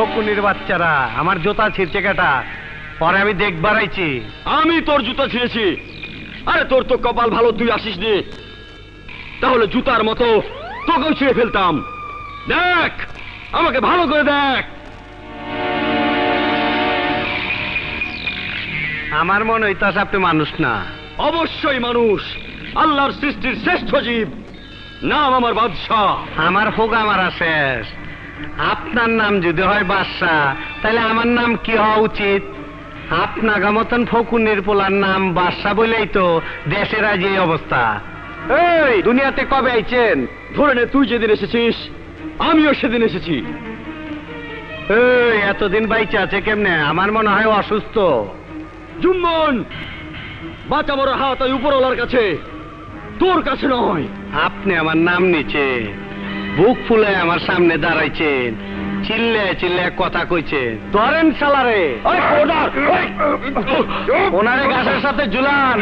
ফকুনির বাচ্চারা আমার জোতা ছিঁড়ছে কেটা। পরে আমি দেখবার আইছি। আমি তোর জুতা ছিঁড়েছি। আরে তোর তো কপাল ভালো তুই আসিস নি। তাহলে জুতার মতো তোকেও ছিঁড়ে ফেলতাম। দেখ আমাকে ভালো করে দেখ। আমার মনে হইতাছে আপনি মানুষ না। অবশ্যই মানুষ। আল্লাহর সৃষ্টির শ্রেষ্ঠ জীব। নাম আমার বাদশাহ। আমার হোক আমার শেষ। আপনার নাম যদি হয় বাদশাহ তাহলে আমার নাম কি হওয়া উচিত? আপনার মতন ফকুনের পোলার নাম বাদশাহ বলেই তো দেশের আজ এই অবস্থা। এই দুনিয়াতে কবে আইছেন? ধরে নে তুই যেদিন এসেছিস আমিও সেদিন এসেছি। এই এতদিন বাইচে আছে কেমনে? আমার মনে হয় অসুস্থ। জুম্মন বাঁচা বড় হাত ওই উপরওয়ালার কাছে। তোর কাছে নয়। আপনি আমার নাম নিচে। বুক ফুলে আমার সামনে দাঁড়াইছেন। চিল্লে চিল্লে কথা কইছেন। ধরেন সালারে ওনারে গাছের সাথে ঝুলান।